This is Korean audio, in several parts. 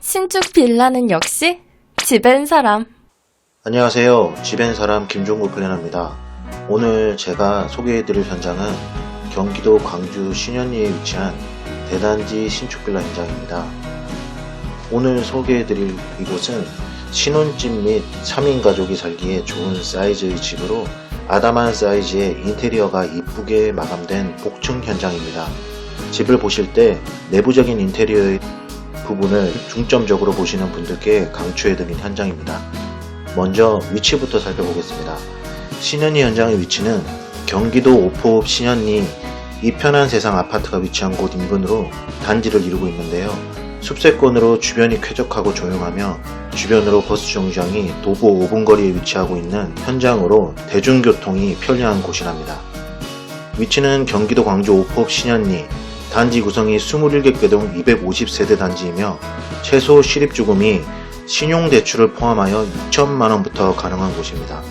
신축 빌라는 역시 집엔 사람. 안녕하세요. 집엔 사람 김종국 플래너입니다. 오늘 제가 소개해드릴 현장은 경기도 광주 신현리에 위치한 대단지 신축 빌라 현장입니다. 오늘 소개해드릴 이곳은 신혼집 및 3인 가족이 살기에 좋은 사이즈의 집으로 아담한 사이즈의 인테리어가 이쁘게 마감된 복층 현장입니다. 집을 보실 때 내부적인 인테리어의 부분을 중점적으로 보시는 분들께 강추해드린 현장입니다. 먼저 위치부터 살펴보겠습니다. 신현리 현장의 위치는 경기도 오포읍 신현리 이편한 세상 아파트가 위치한 곳 인근으로 단지를 이루고 있는데요. 숲세권으로 주변이 쾌적하고 조용하며 주변으로 버스 정류장이 도보 5분 거리에 위치하고 있는 현장으로 대중교통이 편리한 곳이랍니다. 위치는 경기도 광주 오포읍 신현리 단지 구성이 27개 동 250세대 단지이며 최소 실입주금이 신용대출을 포함하여 2천만원부터 가능한 곳입니다.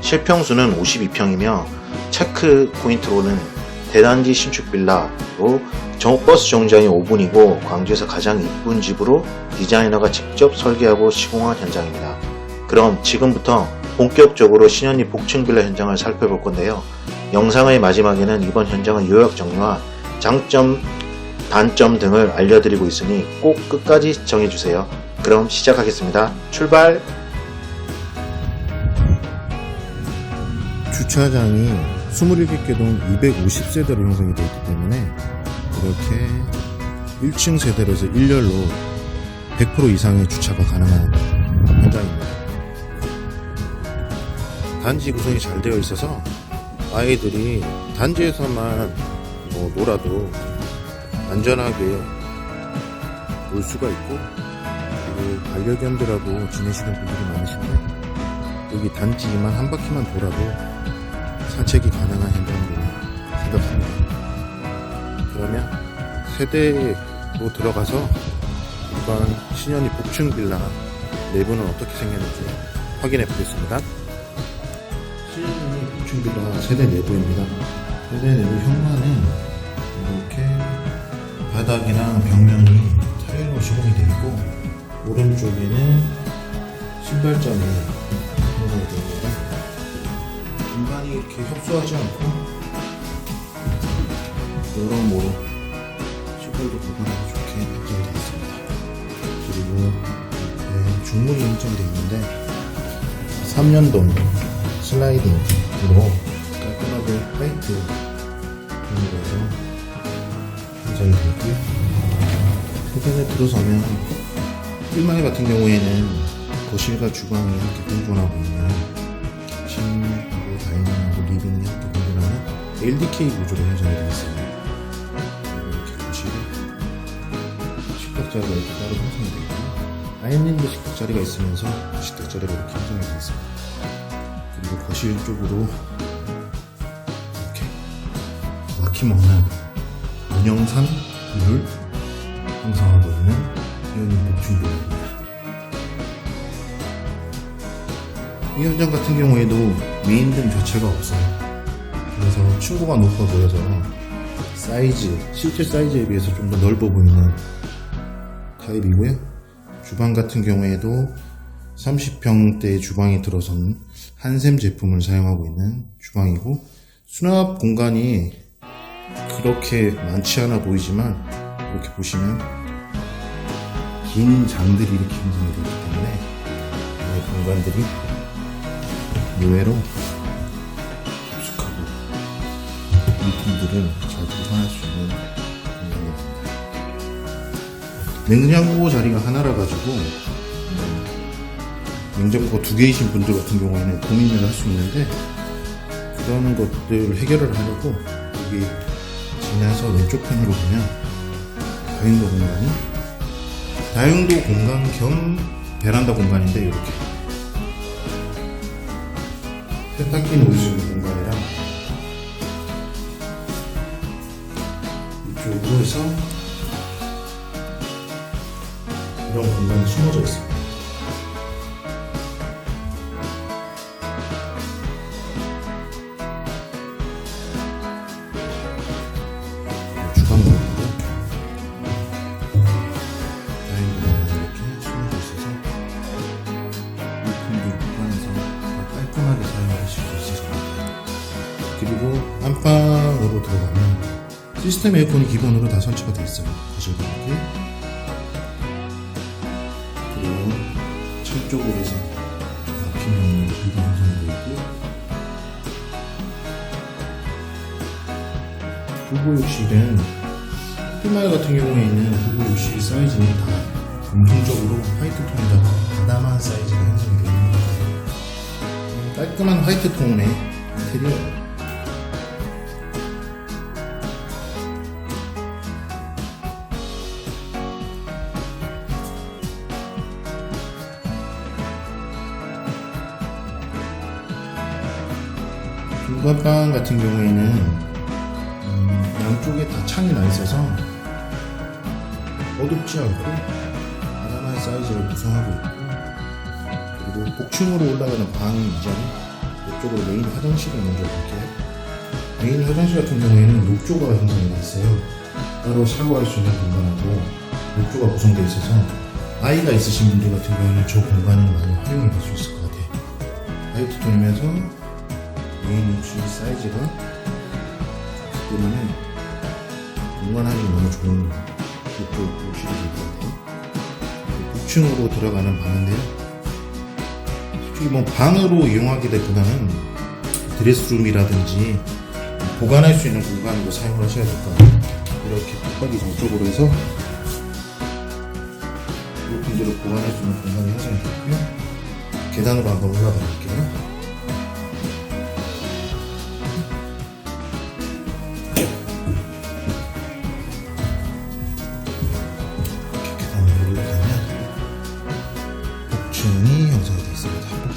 실평수는 52평이며 체크 포인트로는 대단지 신축 빌라로 정- 버스 정류장이 5분이고 광주에서 가장 이쁜 집으로 디자이너가 직접 설계하고 시공한 현장입니다. 그럼 지금부터 본격적으로 신현리 복층 빌라 현장을 살펴볼 건데요. 영상의 마지막에는 이번 현장의 요약 정리와 장점, 단점 등을 알려드리고 있으니 꼭 끝까지 시청해주세요. 그럼 시작하겠습니다. 출발! 주차장이 27개 동 250세대로 형성이 되어 있기 때문에 이렇게 1층 세대로 해서 일렬로 100% 이상의 주차가 가능한 현장입니다. 단지 구성이 잘 되어 있어서 아이들이 단지에서만 뭐 놀아도 안전하게 놀 수가 있고 반려견들하고 지내시는 분들이 많으신데 여기 단지만 한 바퀴만 돌아도 산책이 가능한 현장으로 생각합니다. 그러면 세대로 들어가서 이번 신현이 복층 빌라 내부는 어떻게 생겼는지 확인해 보겠습니다. 신현이 복층 빌라 세대 내부입니다. 세대 내부 현관은 이렇게 바닥이랑 벽면이 타일로 시공이 되어 있고 오른쪽에는 신발장이 형성이 됩니다. 공간이 이렇게 협소하지 않고 여러모로 시골도 보관하기 좋게 형성되어 있습니다. 그리고 이렇게 중문이 형성되어 있는데 3년동 슬라이딩으로 깔끔하게 화이트 톤으로 해서 되어 있고요. 세면에 들어서면 1마리 같은 경우에는 거실과 주방이 함께 공존하고 있는 리빙이 함께 공존하는 LDK 구조로 형성이 되어 있습니다. 이렇게 거실에 식탁 자리가 이렇게 따로 형성이 되어 있고요. 아이언님도 식탁 자리가 있으면서 식탁 자리가 이렇게 형성이 되어 있습니다. 그리고 거실 쪽으로 이렇게 막힘없는 운영산 불을 형성하고 있는 회원님 복층빌라입니다. 이 현장 같은 경우에도 메인등 자체가 없어요. 그래서 층고가 높아 보여서 사이즈, 실제 사이즈에 비해서 좀 더 넓어 보이는 타입이고요. 주방 같은 경우에도 30평대의 주방이 들어선 한샘 제품을 사용하고 있는 주방이고 수납 공간이 그렇게 많지 않아 보이지만 이렇게 보시면 긴 장들이 이렇게 형성이 되어 있기 때문에 이 공간들이 의외로 깊숙하고 이품들을 잘 보관할 수 있는 공간입니다. 냉장고 자리가 하나라 가지고 음, 냉장고가 두 개이신 분들 같은 경우에는 고민을 할 수 있는데 그런 것들을 해결을 하려고 여기 지나서 왼쪽 편으로 보면 다용도 공간이 다용도 공간 겸 베란다 공간인데 이렇게 세탁기 놓을 수 있는 공간이랑 이쪽으로 해서 이런 공간이 숨어져 있습니다. 안방으로 들어가면 시스템 에어컨이 기본으로 다 설치가 되어 있어요. 거실 방기 그리고 창 쪽으로 해서 용으로 불이 형성되어 있고 부부 욕실은 흑마을 같은 경우에는 부부 욕실 사이즈는 다 공통적으로 화이트 톤에다가 아담한 사이즈가 형성이 되어 있는 것 같아요. 음, 깔끔한 화이트 톤의 인테리어 중간방 같은 경우에는 음, 양쪽에 다 창이 나 있어서 어둡지 않고 아담한 사이즈를 구성하고 있고 그리고 복층으로 올라가는 방 이전 이쪽으로 메인 화장실을 먼저 볼게요. 메인 화장실 같은 경우에는 욕조가 형성이 되어 있어요. 따로 샤워할 수 있는 공간하고 욕조가 구성되어 있어서 아이가 있으신 분들 같은 경우는 저 공간을 많이 활용해 볼 수 있을 것 같아요. 화이트 톤이면서 메인 욕실 사이즈가 좋기 때문에 공간하기 너무 좋은 욕조 욕실이 될것 같아요. 6층으로 들어가는 방인데요. 솔직히 뭐 방으로 이용하기보다는 드레스룸이라든지 보관할 수 있는 공간으로 사용을 하셔야 될 것 같아요. 이렇게 붙박이 정쪽으로 해서 데로 보관할 수 있는 공간이 형성이 됐고요. 계단으로 한번 올라가 볼게요.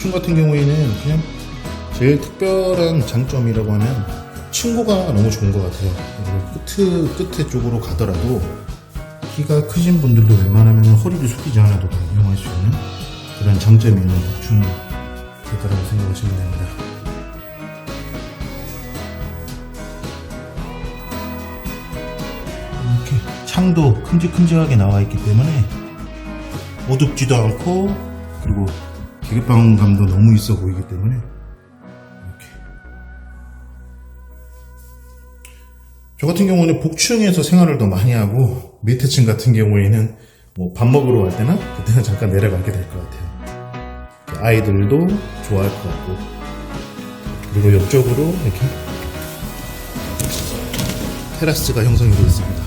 복층 같은 경우에는 그냥 제일 특별한 장점이라고 하면 층고가 너무 좋은 것 같아요. 그리고 끝, 끝에 쪽으로 가더라도 키가 크신 분들도 웬만하면 허리를 숙이지 않아도 다 이용할 수 있는 그런 장점이 있는 복층 되다라고 생각하시면 됩니다. 이렇게 창도 큼직큼직하게 나와 있기 때문에 어둡지도 않고 그리고 계급방감도 너무 있어 보이기 때문에 이렇게. 저 같은 경우는 복층에서 생활을 더 많이 하고 밑에 층 같은 경우에는 뭐 밥 먹으러 갈 때나 그때는 잠깐 내려가게 될 것 같아요. 아이들도 좋아할 것 같고. 그리고 옆쪽으로 이렇게 테라스가 형성이 되어 있습니다.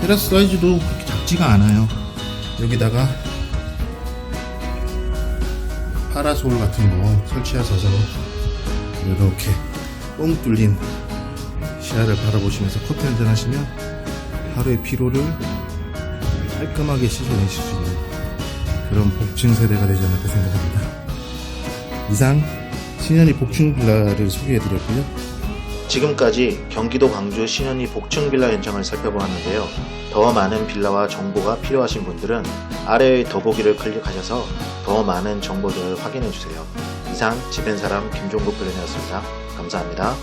테라스 사이즈도 그렇게 작지가 않아요. 여기다가 파라솔 같은 거 설치하셔서 이렇게 뻥 뚫린 시야를 바라보시면서 커피 한잔 하시면 하루의 피로를 깔끔하게 씻어내실 수 있는 그런 복층 세대가 되지 않을까 생각합니다. 이상 신현이 복층 빌라를 소개해드렸고요. 지금까지 경기도 광주 신현리 복층 빌라 현장을 살펴보았는데요. 더 많은 빌라와 정보가 필요하신 분들은 아래의 더보기를 클릭하셔서 더 많은 정보들을 확인해 주세요. 이상 집엔사람 김종국 블렌이었습니다. 감사합니다.